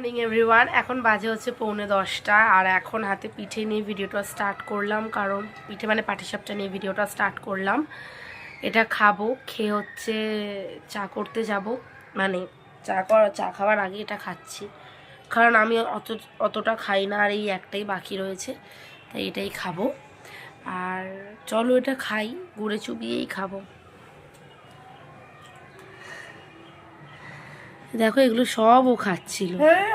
Morning everyone এখন বাজে হচ্ছে পৌনে দশটা, আর এখন হাতে পিঠে নিয়ে ভিডিওটা স্টার্ট করলাম, কারণ পিঠে মানে পাটিসাপটা নিয়ে ভিডিওটা স্টার্ট করলাম। এটা খাব, খেয়ে হচ্ছে চা করতে যাব মানে চা করা, চা খাওয়ার আগে এটা খাচ্ছি। কারণ আমি অত, অতটা খাই না, আর এই একটাই বাকি রয়েছে, তাই এটাই খাব। আর চলো এটা খাই, গুড়ে চুবিয়েই খাব। দেখো এগুলো সব ও খাচ্ছিল। হ্যাঁ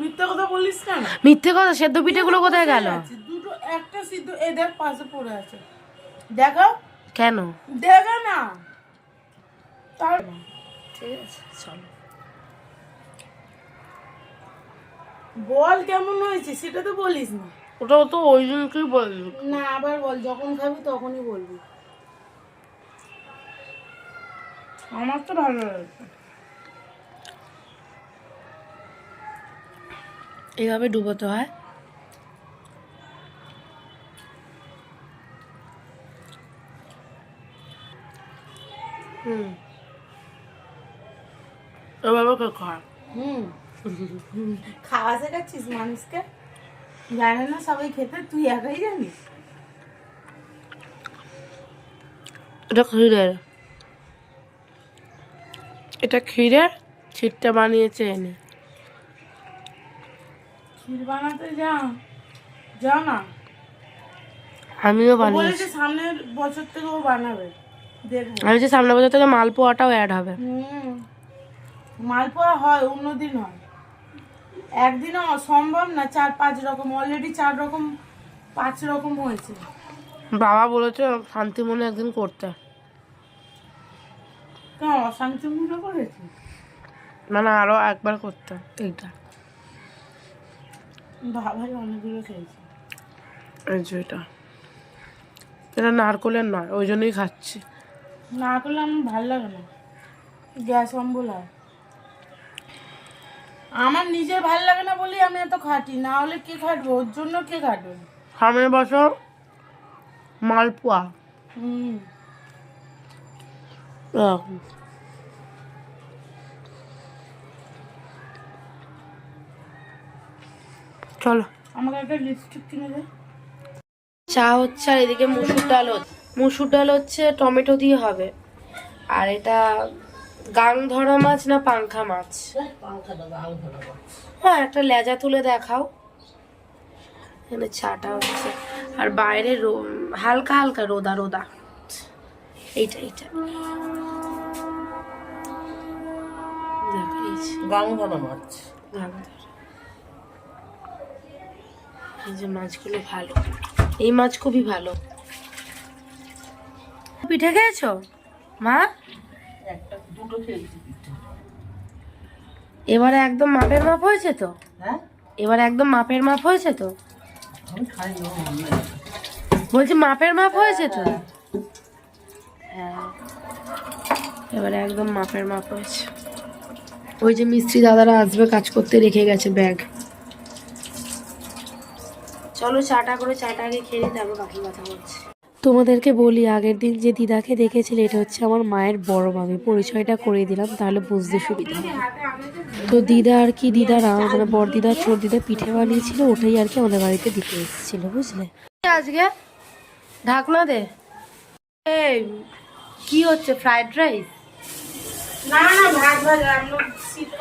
মিথ্যা কথা বলিস না মিথ্যে কথা? সেদ্ধ পিঠেগুলো কোথায় গেল? দুটো একটা সিদ্ধ এদের পাশে পড়ে আছে। দেখো। কেন? দেখো না। তার ঠিক আছে চলো। বল কেমন হয়েছে? সেটা তো বলিস না। ওটাও তো ওই দিনকেই বলল না আবার বল যখন খাবি তখনই বলবি। আমার তো ভালো লাগছে। এইভাবে ডুবোতে হয়। হুম। এভাবে কে খায়। হুম। খাওয়া শেখাচ্ছিস মানুষকে? জানে না সবাই খেতে তুই একাই জানিস? এটা ক্ষীরের। এটা ক্ষীরের ক্ষীরটা বানিয়েছে এনে। ক্ষীর বানাতে যা যাও না। আমিও ও বলেছে সামনের বছর থেকে ও বানাবে। দেখব। আমি যে সামনে বছর থেকে মালপোয়াটাও অ্যাড হবে। হুম। মালপোয়া হয় অন্যদিন হয়। একদিনও অসম্ভব না চার পাঁচ রকম অলরেডি চার রকম পাঁচ রকম হয়েছে। বাবা বলেছে শান্তি মনে একদিন করতে। কেন অশান্তি মনে করেছে? মানে আরও একবার করতে এইটা। বাবাই অনেকগুলো খেয়েছে। এই যে এটা। এটা নারকলের নয় ওই জন্যই খাচ্ছি। না করলে আমার ভালো লাগে না। গ্যাস অম্বল হয়। আমার নিজের ভালো লাগে না বলেই আমি এত খাটি না হলে কে খাটবে? ওর জন্য কে খাটবে? সামনের বছর মালপোয়া। হুম। চলো। আমাকে একটা লিপস্টিক কিনে দে। চা হচ্ছে আর এদিকে মুসুর ডাল হচ্ছে। মুসুর ডাল হচ্ছে টমেটো দিয়ে হবে। আর এটা গাং ধরা মাছ না পাংখা মাছ? হ্যাঁ একটা লেজা তুলে দেখাও। এখানে চাটা হচ্ছে। আর বাইরে রো- হালকা হালকা রোদা রোদা। এইটা এইটা। দেখো এই যে গাং ধরা মাছ। গাং ধরা। এই যে মাছগুলো ভালো। এই মাছ খুবই ভালো। পিঠে খেয়েছো? মা? এবারে একদম মাপের মাপ হয়েছে তো? হ্যাঁ? এবারে একদম মাপের মাপ হয়েছে তো? বলছি মাপের মাপ হয়েছে তো? হ্যাঁ। এবারে একদম মাপের মাপ হয়েছে। ওই যে মিস্ত্রি দাদারা আসবে কাজ করতে রেখে গেছে ব্যাগ। চলো চাটা করে চাটা আগে খেয়ে নিই, তারপর বাকি কথা বলছি। তোমাদেরকে বলি আগের দিন যে দিদাকে দেখেছিলে এটা হচ্ছে আমার মায়ের বড় মামি পরিচয়টা করে দিলাম তাহলে বুঝতে সুবিধা হবে। তো দিদা আর কি দিদারা মানে বড় দিদা ছোট দিদা পিঠে বানিয়েছিল ওটাই আর কি আমাদের বাড়িতে দিতে এসেছিল বুঝলে? আজকে ঢাকনা দে। এই কি হচ্ছে ফ্রাইড রাইস না না ভাত ভাজা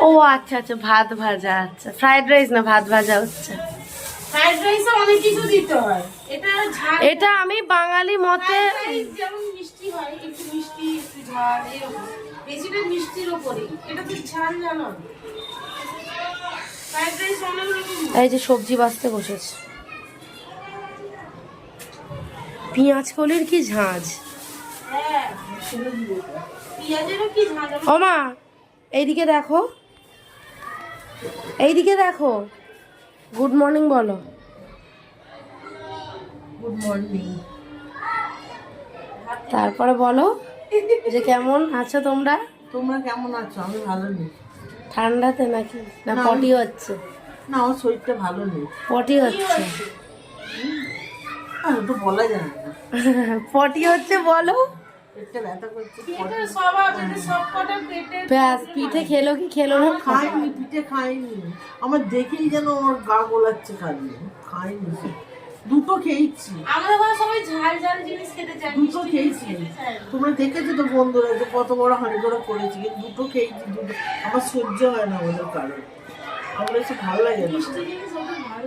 ও আচ্ছা আচ্ছা ভাত ভাজা আচ্ছা। ফ্রাইড রাইস না ভাত ভাজা হচ্ছে? ফ্রাইড রাইসে অনেক কিছু দিতে হয়। এটা ঝাল। এটা আমি বাঙালি মতে যেমন মিষ্টি হয় একটু মিষ্টি একটু ঝাল এরকম। বেশিটা মিষ্টির ওপরেই এটা তো ঝাল জানো। ফ্রাইড রাইস অনেক রকম এই যে সবজি বাছতে বসেছে। পেঁয়াজ কলির কি ঝাঁজ? হ্যাঁ পেঁয়াজেরও কি ঝাল জানো? ও মা এইদিকে দেখো। এইদিকে দেখো। গুড মর্নিং বলো। গুড মর্নিং তারপরে বলো যে কেমন আছো তোমরা? তোমরা কেমন আছো? আমি ভালো নেই। ঠান্ডাতে নাকি? না। পটি হচ্ছে। না আমার শরীরটা ভালো নেই। পটি হচ্ছে। বলা যায় না। পটি হচ্ছে বলো। পেটটা ব্যথা করছে পেটের স্বভাব এটা সব কটা পেটের ব্যাস পিঠে খেলো কি? খেলো না? খাইনি পিঠে খাইনি। আমার দেখেই যেন আমার গা গোলাচ্ছে খালি খাইনি দুটো খেয়েছি। আমাদের সবাই ঝাল ঝাল জিনিস খেতে চায় দুটো খেয়েছি। তোমরা দেখেছ তো বন্ধুরা যে কত বড় হাঁড়ি করে করেছি কিন্তু দুটো খেয়েছি দুটো। আমার সহ্য হয় না আমাদের কারণ। আমার এসে ভালো লাগে না।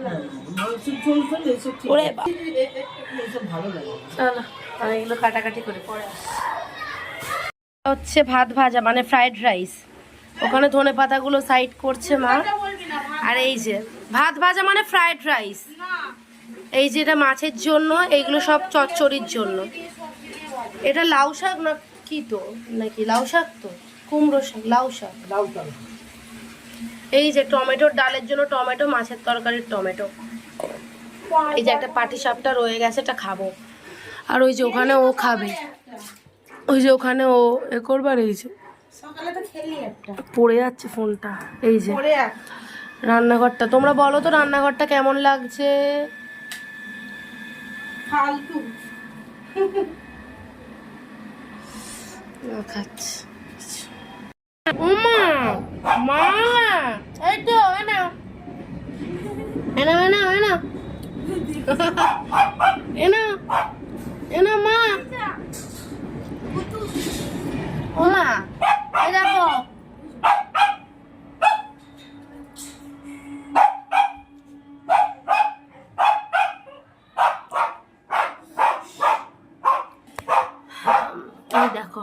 হ্যাঁ, ওরে ভালো লাগে না। চলো। আমি এগুলো কাটাকাটি করে পরে হচ্ছে ভাত ভাজা মানে ফ্রাইড রাইস ওখানে ধনে পাতাগুলো সাইড করছে মা। আর এই যে ভাত ভাজা মানে ফ্রাইড রাইস এই যে এটা মাছের জন্য এইগুলো সব চচ্চড়ির জন্য। এটা লাউ শাক না কি তো? নাকি লাউ শাক তো? কুমড়ো শাক লাউ শাক। লাউ ডাল। এই যে টমেটোর ডালের জন্য টমেটো মাছের তরকারির টমেটো। এই যে একটা পাটি সাপটা রয়ে গেছে এটা খাব। আর ওই যে ওখানে ও খাবে। ওই যে ওখানে ও এ করবার এই যে পড়ে যাচ্ছে ফোনটা এই যে। রান্নাঘরটা তোমরা বলো তো রান্নাঘরটা কেমন লাগছে? উমা মা এই তো এনা এনা এনা এনা এনা এনা মা। ওমা এই দেখো। এই দেখো।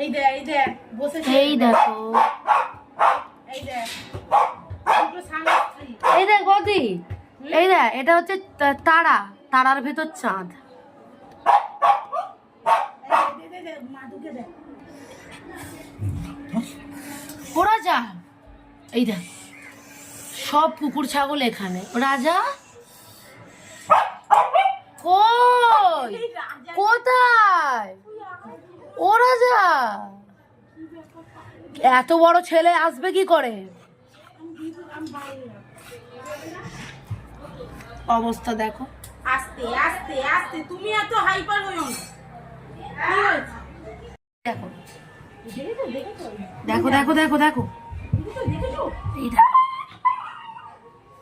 এই দেখ এই দেখ বসে এই দেখো। এই দেখ এই দেখ বদি। এই দেখ এটা হচ্ছে তারা। তারার ভেতর চাঁদ। রাজা এই দেখ, সব কুকুর, ছাগল এখানে। রাজা? কোথায়? ও রাজা এত বড় ছেলে আসবে কি করে? অবস্থা দেখো। আস্তে আস্তে আস্তে তুমি এত হাইপার হইও না। দেখো। দেখো দেখো দেখো দেখো। এই দেখো।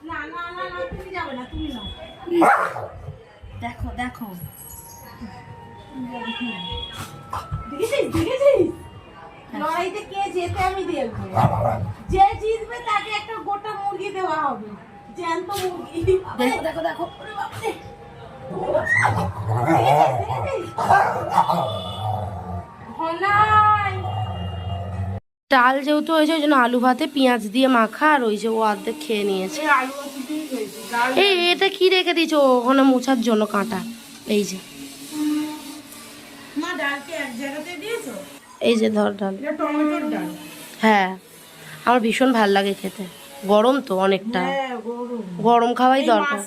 না না না না তুমি যাবে না তুমি না দেখো দেখো। দেখেছিস দেখেছিস? লড়াইতে কে জেতে আমি দেখব। যে জিতবে তাকে একটা গোটা মুরগি দেওয়া হবে। জ্যান্ত মুরগি। দেখো দেখো দেখো ওরে বাপরে। দেখেছিস, দেখেছিস? ঘনাই। ডাল যেহেতু হয়েছে ওই জন্য আলু ভাতে পেঁয়াজ দিয়ে মাখা আর ওই যে ও অর্ধেক খেয়ে নিয়েছে। এই এটা কি রেখে দিয়েছ? ওখানে মোছার জন্য কাঁটা। এই যে। এই যে ধর ডাল। হ্যাঁ। আমার ভীষণ ভালো লাগে খেতে। গরম তো অনেকটা। হ্যাঁ গরম। খাওয়াই দরকার।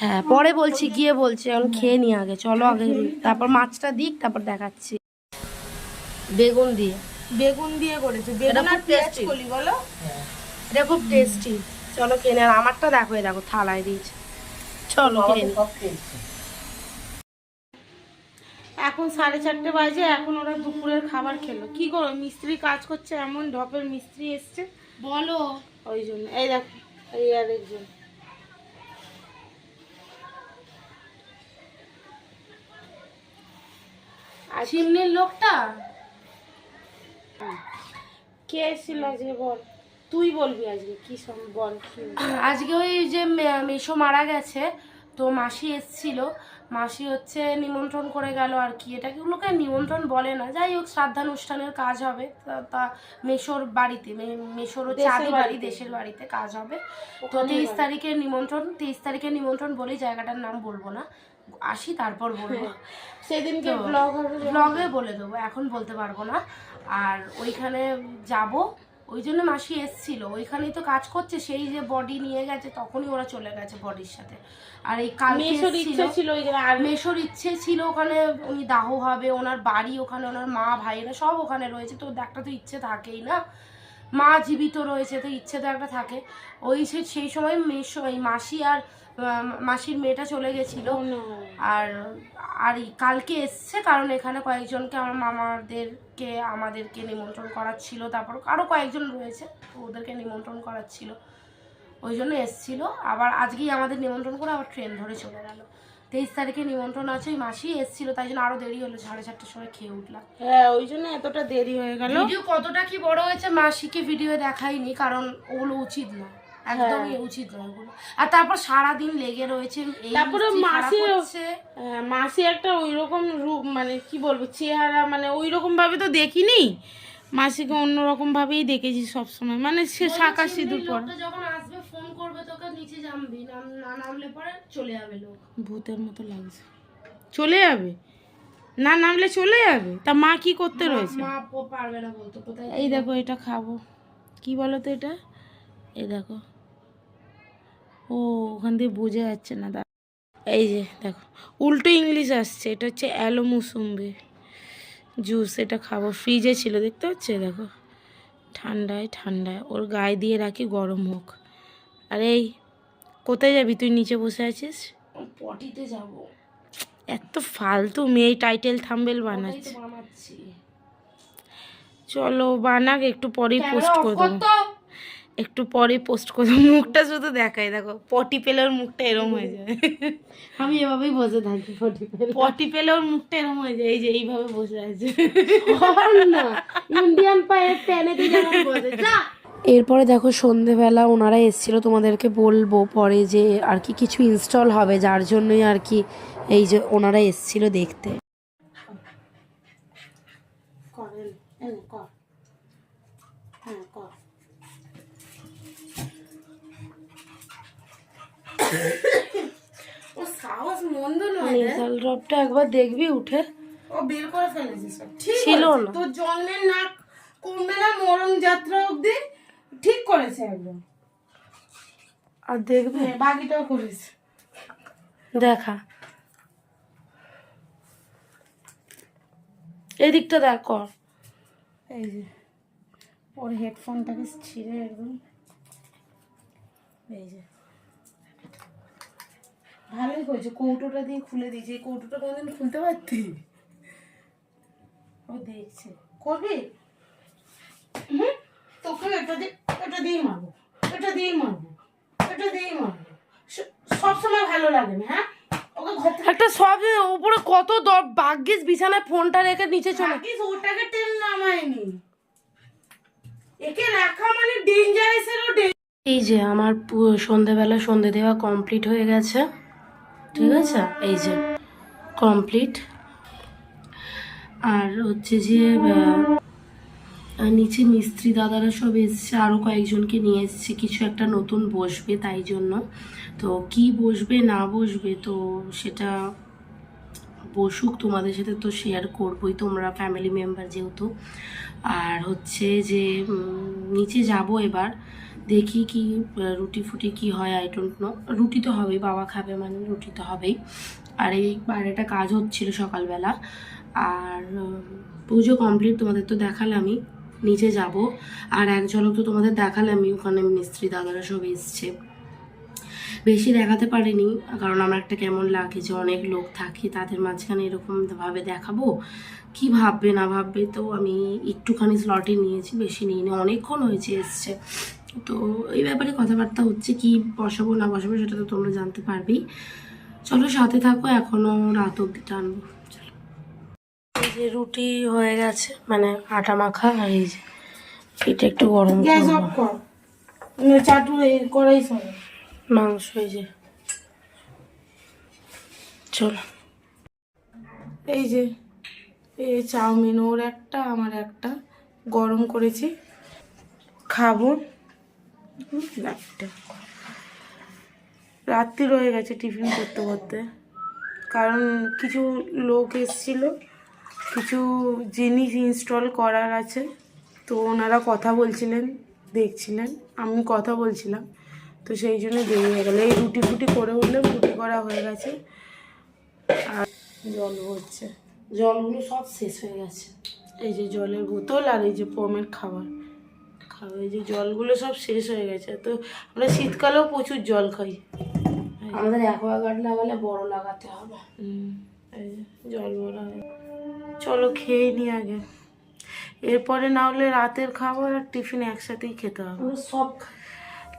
হ্যাঁ পরে বলছি গিয়ে বলছি এখন খেয়ে নি আগে চলো আগে তারপর মাছটা দিক তারপর দেখাচ্ছি। বেগুন দিয়ে। বেগুন দিয়ে করেছে। বেগুন আর পেঁয়াজ কলি বলো? এটা খুব টেস্টি চলো কিনে আর আমারটা দেখো এই দেখো থালায় দিয়েছে। চলো খেয়ে নি। এখন সাড়ে চারটে বাজে এখন ওরা দুপুরের খাবার খেলো। কি করো মিস্ত্রি কাজ করছে এমন ঢপের মিস্ত্রি এসছে। বলো। ওই জন্য এই দেখ এই আর লোকটা? কে এসেছিল আজকে বল? তুই বলবি আজকে কি সব বল আজকে ওই যে মে- মেসো মারা গেছে তো মাসি এসছিল। মাসি হচ্ছে নিমন্ত্রণ করে গেল আর কি। এটাকে ওগুলোকে নিমন্ত্রণ বলে না। যাই হোক শ্রাদ্ধানুষ্ঠানের কাজ হবে। তা- মেসোর বাড়িতে মে- মেসোর হচ্ছে আদি বাড়ি দেশের বাড়িতে কাজ হবে। তো তেইশ বাড়ি। তারিখের নিমন্ত্রণ তেইশ তারিখের নিমন্ত্রণ বলেই জায়গাটার নাম বলব না। আসি তারপর বলব। সেদিনকে ব্লগ ব্লগে বলে। দেবো এখন বলতে পারব না। আর ওইখানে যাব ওই জন্য মাসি এসছিল। ওইখানেই তো কাজ করছে সেই যে বডি নিয়ে গেছে তখনই ওরা চলে গেছে বডির সাথে। আর এই কালকে ইচ্ছে ছিল আর মেশোর ইচ্ছে ছিল ওখানে উনি দাহ হবে ওনার বাড়ি ওখানে ওনার মা ভাইয়েরা সব ওখানে রয়েছে তো একটা তো ইচ্ছে থাকেই না। মা জীবিত রয়েছে তো ইচ্ছে তো একটা থাকে। ওই সেই সময় মেয়ের স- এই মাসি আর মাসির মেয়েটা চলে গেছিল। আর আর কালকে এসছে কারণ এখানে কয়েকজনকে আমার মামাদেরকে আমাদেরকে নিমন্ত্রণ করাচ্ছিল। তারপর আরও কয়েকজন রয়েছে তো ওদেরকে নিমন্ত্রণ করাচ্ছিল। ওই জন্য এসছিল। আবার আজকেই আমাদের নিমন্ত্রণ করে আবার ট্রেন ধরে চলে গেল। তেইশ তারিখে নিমন্ত্রণ আছে ওই মাসি এসছিল তাই জন্য আরও দেরি হলো সাড়ে চারটের সময় খেয়ে উঠলাম। হ্যাঁ ওই জন্য এতটা দেরি হয়ে গেল। ভিডিও কতটা কি বড় হয়েছে মাসিকে ভিডিও দেখাইনি কারণ ওগুলো উচিত না একদমই উচিত নয় ওগুলো। আর তারপর সারা দিন লেগে রয়েছে তারপরে মাসি- হ্যাঁ, মাসি একটা ওই রকম রূপ মানে কি বলব চেহারা মানে ভাবে তো দেখিনি। মাসিকে অন্যরকম ভাবেই দেখেছি সবসময়। মানে সে শাঁকা সিঁদুর পর যখন আসবে নিচে নামবি নাম- না নামলে পরে চলে যাবে লোক। ভূতের মতো লাগছে। চলে যাবে? না নামলে চলে যাবে? তা মা কি করতে রয়েছে? মা পারবে না বলতে কোথায় এই দেখো এটা খাব। কি বলো তো এটা? এই দেখো। ও ওখান দিয়ে বোঝা যাচ্ছে না দা এই যে দেখো। উল্টো ইংলিশ আসছে এটা হচ্ছে অ্যালো মুসুম্বি। জুস এটা খাব। ফ্রিজে ছিল দেখতে হচ্ছে দেখো। ঠান্ডায় ঠান্ডায়। ওর গায়ে দিয়ে রাখি গরম হোক। আর এই কোথায় যাবি তুই নিচে বসে আছিস? পটিতে যাব। এত ফালতু মেয়ে টাইটেল থাম্বেল বানাচ্ছে। চলো বানাক একটু পরেই পোস্ট করে দেবো। একটু পরে পোস্ট করে মুখটা শুধু দেখাই দেখো পটি পেলে ওর মুখটা এরম হয়ে যায়। আমি এভাবেই বসে থাকি পটি পেলে। পটি পেলে ওর মুখটা এরম হয়ে যায় এই যে এইভাবে বসে আছে। না। ইন্ডিয়ান পায়ে প্যানে দিয়ে বসে। যা। এরপরে দেখো সন্ধেবেলা ওনারা এসেছিল তোমাদেরকে বলব পরে যে আর কি কিছু ইনস্টল হবে যার জন্যই আর কি এই যে ওনারা এসেছিল দেখতে। নেজাল ড্রপটা একবার দেখবি উঠে। ও বের করে ফেলেছে ঠিক ছিল না। তোর জন্মের নাক কমবে না মরণ যাত্রা অবধি? ঠিক করেছে একদম। আর দেখবে? হ্যাঁ বাকিটাও করেছে। দেখা। এদিকটা দেখ কর। এই যে ওর হেডফোনটাকে ছিঁড়ে একদম। এই যে। ভালোই হয়েছে কৌটোটা দিয়ে খুলে দিয়েছে। এই কৌটোটা কোনোদিন খুলতে পারতি? ও দেখছে। করবি? হুম? তোকে এটা দিয়ে এটা দিয়েই মারবো। এটা দিয়েই মারবো। এটা দিয়েই মারবো। সবসময় ভালো লাগে না হ্যাঁ? একটা সব উপরে কত দর- ভাগ্যিস বিছানায় ফোনটা রেখে নিচে চলে থাকিস ওটাকে টেন নামায়নি। একে রাখা মানে ডেঞ্জারাসেরও এই যে আমার সন্ধেবেলা সন্ধে দেওয়া কমপ্লিট হয়ে গেছে। ঠিক আছে? এই যে কমপ্লিট আর হচ্ছে যে নিচে মিস্ত্রি দাদারা সব এসছে আরও কয়েকজনকে নিয়ে এসছে। কিছু একটা নতুন বসবে তাই জন্য। তো কি বসবে, না বসবে, তো সেটা বসুক, তোমাদের সাথে তো শেয়ার করবোই তোমরা ফ্যামিলি মেম্বার যেহেতু। আর হচ্ছে যে নিচে যাব এবার, দেখি কি, রুটি ফুটি কি হয় আই ডোন্ট নো রুটি তো হবেই, বাবা খাবে মানে রুটি তো হবেই। আর এই বাইরেটা কাজ হচ্ছিল সকালবেলা। আর পুজো কমপ্লিট তোমাদের তো দেখালামই। নিচে যাব। আর এক ঝলক তো তোমাদের দেখালামই ওখানে মিস্ত্রি দাদারা সব এসছে। বেশি দেখাতে পারিনি, কারণ আমার একটা কেমন লাগে যে অনেক লোক থাকে, তাদের মাঝখানে এরকম ভাবে দেখাবো। কি ভাববে, না ভাববে, তো আমি একটুখানি স্লটে নিয়েছি, বেশি নিইনি, অনেকক্ষণ হয়েছে এসছে। তো এই ব্যাপারে কথাবার্তা হচ্ছে, কি বসাবো, না বসাবো, সেটা তো তোমরা জানতে পারবেই। চলো সাথে থাকো, এখনও রাত অব্দি টানবো। যে রুটি হয়ে গেছে মানে আটা মাখা আর এই যে এটা একটু গরম গ্যাস। অফ কর। না, চাটু এই করাই সবে। মাংস এই যে। চলো। এই যে এই চাউমিন ওর একটা আমার একটা। গরম করেছি। খাব। একটা রাত্রি রয়ে গেছে টিফিন করতে করতে। কারণ কিছু লোক এসেছিল। কিছু জিনিস ইনস্টল করার আছে। তো ওনারা কথা বলছিলেন দেখছিলেন আমি কথা বলছিলাম। তো সেই জন্য দেরি হয়ে গেল। এই রুটি ফুটি করে উঠলে রুটি করা হয়ে গেছে। আর জল হচ্ছে। জলগুলো সব শেষ হয়ে গেছে। এই যে জলের বোতল আর এই যে পমের খাবার। খাবে এই যে জলগুলো সব শেষ হয়ে গেছে। তো আমরা শীতকালেও প্রচুর জল খাই। আমাদের অ্যাকোয়াগার্ড লাগালে বড় লাগাতে হবে। হুম, এই যে জল ভরা হয়ে চলো খেয়ে নি আগে। এরপরে না হলে রাতের খাবার আর টিফিন একসাথেই খেতে হবে। সব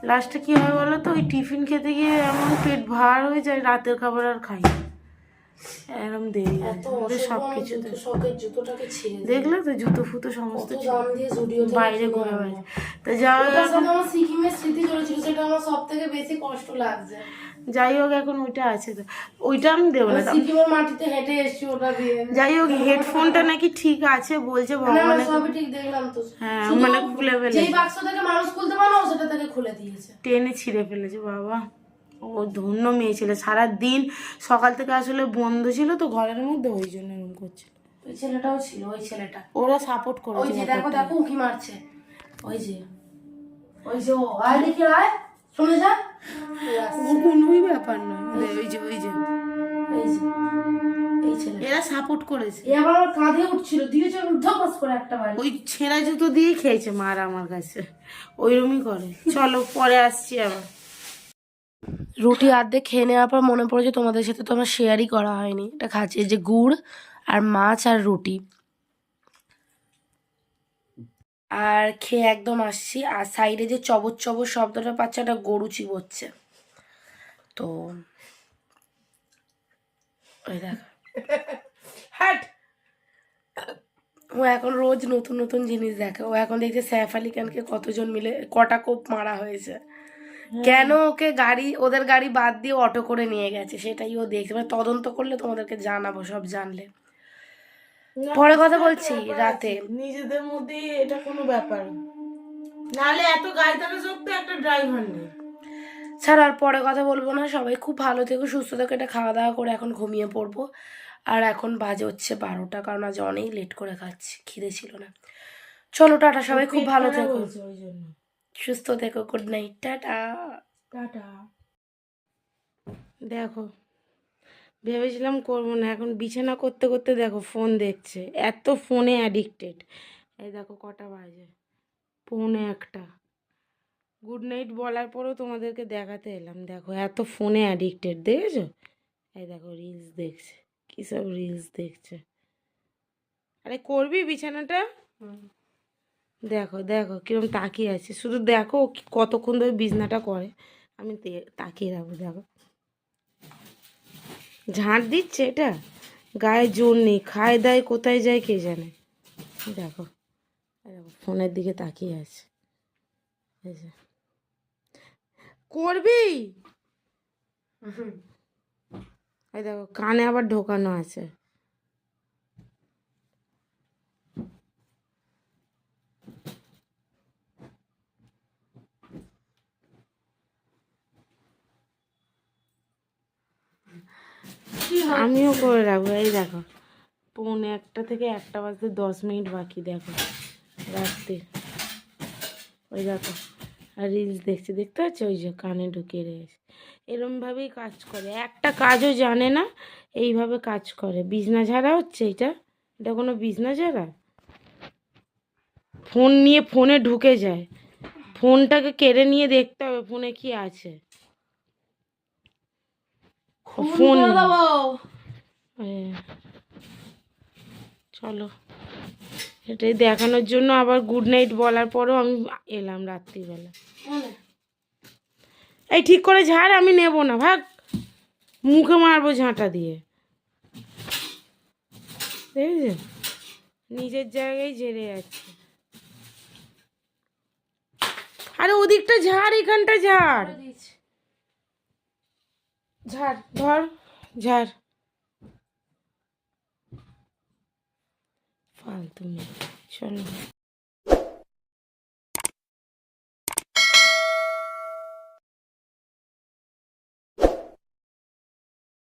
লাস্টে কি হয় বলো তো? ওই টিফিন খেতে গিয়ে এমন পেট ভার হয়ে যায় রাতের খাবার আর খাই না। এরম দেরি আমাদের সব কিছু জুতো শখের জুতোটাকে ছিঁড়ে দিই। দেখলে তো জুতো ফুতো সমস্ত কত দাম দিয়ে জুডিওতে বাইরে ঘুরে বেড়াচ্ছে তো যাই হোক আমার সিকিমের স্মৃতি চলেছিল সেটা আমার সব থেকে বেশি কষ্ট লাগছে। যাই হোক এখন ওইটা আছে তো। ওইটা আমি দেবো না সিকিমের মাটিতে হেঁটে এসছি ওটা দিয়ে। যাই হোক হেডফোনটা নাকি ঠিক আছে বলছে ভগবানের সবই ঠিক দেখলাম তো। হ্যাঁ মানে খুলে ফেলে যেই বাক্স থেকে মানুষ খুলতে পারো সেটা থেকে খুলে দিয়েছে। টেনে ছিঁড়ে ফেলেছে বাবা। ও ধন্য মেয়ে ছিল। সারাদিন সকাল থেকে আসলে বন্ধ ছিল তো ঘরের মধ্যে ওই জন্য এরকম করছিল। ওই ছেলেটাও ছিল ওই ছেলেটা। ওরা সাপোর্ট ওই যে দেখো দেখো উকি মারছে। ওই যে ওই যে ও। আয় দেখি আয়। শুনে যা। ও কোনোই ব্যাপার নয় ওই যে ওই যে। এই যে এই ছেলে এরা সাপোর্ট করেছে। এ আবার আমার কাঁধে উঠছিল দিয়েছে উদ্ধপাস করে একটা বাড়ি। ওই ছেঁড়া জুতো দিয়েই খেয়েছে মার আমার কাছে। ওইরকমই করে। চলো পরে আসছি আবার। রুটি অর্ধেক খেয়ে নেওয়ার পর মনে পড়েছে তোমাদের সাথে তো আমার শেয়ারই করা হয়নি। এটা খাচ্ছি যে গুড় আর মাছ আর রুটি। আর খেয়ে একদম আসছি। আর সাইডে যে চবর চবর শব্দটা পাচ্ছে ওটা গরু চিবোচ্ছে। তো ওই দেখ। ও এখন রোজ নতুন নতুন জিনিস দেখে। ও এখন দেখছে স্যাফ আলি খানকে কতজন মিলে কটা কোপ মারা হয়েছে। কেন ওকে গাড়ি ওদের গাড়ি বাদ দিয়ে অটো করে নিয়ে গেছে? সেটাই ও দেখছে। মানে তদন্ত করলে তোমাদেরকে জানাব সব জানলে। পরে কথা বলছি রাতে। নিজেদের মধ্যে এটা কোনো ব্যাপার। না। নাহলে এত গাড়ি সত্ত্বেও একটা ড্রাইভার নেই। ছাড় আর পরে কথা বলব না। সবাই খুব ভালো থেকো সুস্থ থেকো। এটা খাওয়া দাওয়া করে এখন ঘুমিয়ে পড়ব। আর এখন বাজে হচ্ছে বারোটা কারণ আজ অনেক লেট করে খাচ্ছি। খিদে ছিল না। চলো টাটা সবাই খুব ভালো থেকো। সুস্থ দেখো গুড নাইট টাটা। টাটা। দেখো, ভেবেছিলাম করব না, এখন বিছানা করতে করতে দেখো ফোন দেখছে, এত ফোনে অ্যাডিক্টেড এই দেখো কটা বাজে, পৌনে একটা। গুড নাইট বলার পরেও তোমাদেরকে দেখাতে এলাম, দেখো এত ফোনে অ্যাডিক্টেড দেখেছ? এই দেখো রিলস দেখছে, কী সব রিলস দেখছে। আরে করবি বিছানাটা? দেখো দেখো কিরম তাকিয়ে আছে। শুধু দেখো কতক্ষণ ধরে বিছনাটা করে। আমি তাকিয়ে রাখব দেখো। ঝাঁট দিচ্ছে এটা? গায়ে জোর নেই। খায় দায় কোথায় যায় কে জানে? দেখো দেখো, ফোনের দিকে তাকিয়ে আছে। করবি? দেখো, কানে আবার ঢোকানো আছে। আমিও করে রাখব, এই দেখো। পৌনে একটা থেকে একটা বাজতে দশ মিনিট বাকি, দেখো। রাত্রে। ওই দেখো, আর রিলস দেখছে, দেখতে পাচ্ছি? ওই যে কানে ঢুকিয়ে রেখেছে। এরমভাবেই কাজ করে। একটা কাজও জানে না, এইভাবে কাজ করে। বিছনা ঝাড়া হচ্ছে এটা? এটা কোনো বিছনা ঝাড়া? ফোন নিয়ে ফোনে ঢুকে যায়। ফোনটাকে কেড়ে নিয়ে দেখতে হবে, ফোনে কি আছে? ফোন চলো। এটাই দেখানোর জন্য আবার গুড নাইট বলার পরেও আমি এলাম রাত্রিবেলা। এই ঠিক করে ঝাড় আমি নেব না ভাগ। মুখে মারবো ঝাঁটা দিয়ে। নিজের জায়গায় ঝেড়ে যাচ্ছে। আরে ওদিকটা ঝাড় এখানটা ঝাড়। ঝাড় ধর ঝাড় ফালতু মেয়ে চলো